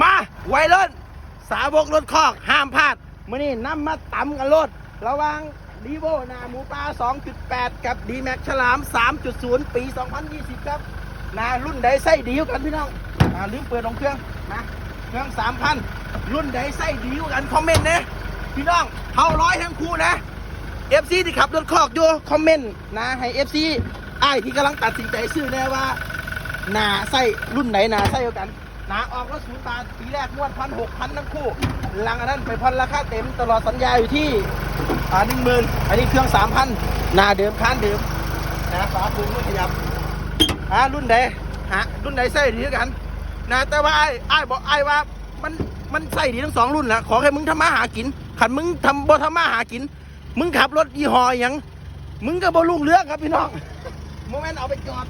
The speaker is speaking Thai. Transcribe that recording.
มาไวเล่นสาวกรถคอกห้ามพลาดมื่อนี้น้ำมาต่ำกันรถระว่างดีโวนาหมูปลา 2.8 กับดีแม็กฉลาม 3.0 ปี 2020 ครับนารุ่นใดไส้ดียวกันพี่น้องอ่าลืมเปิดของเครื่องนะเครื่อง 3,000 รุ่นใดไส้ดียวกันคอมเมนต์นะพี่น้องเขาร้อยทั้งคู่นะ FC ที่ขับรถคอกอยู่คอมเมนต์นะให้ FC ไอ้ที่กำลังตัดสินใจซื้อแน่ว่านาไส้รุ่นไหนนาไส้เดียวกัน นาออกรถศูนย์บาทปีแรกงวดพันหกพันทั้งคู่ หลังอันนั้นไปพันราคาเต็มตลอดสัญญาอยู่ที่อ่าหนึ่งหมื่นอันนี้เครื่องสามพันหนาเดิมคันเดิมนะฝาปูนไม่ขยับอ่ารุ่นใดฮะรุ่นใดไส้ดีกันนะแต่ว่าไอ้ไอ้บอกไอ้ว่ามันมันไส้ดีทั้งสองรุ่นนะขอแค่มึงทำมาหากินขันมึงทำบ่ทำมาหากิน มึงขับรถยี่ห้อยังมึงก็บ่ลุงเรื่องครับพี่น้องโมเมนต์เอาไปจอด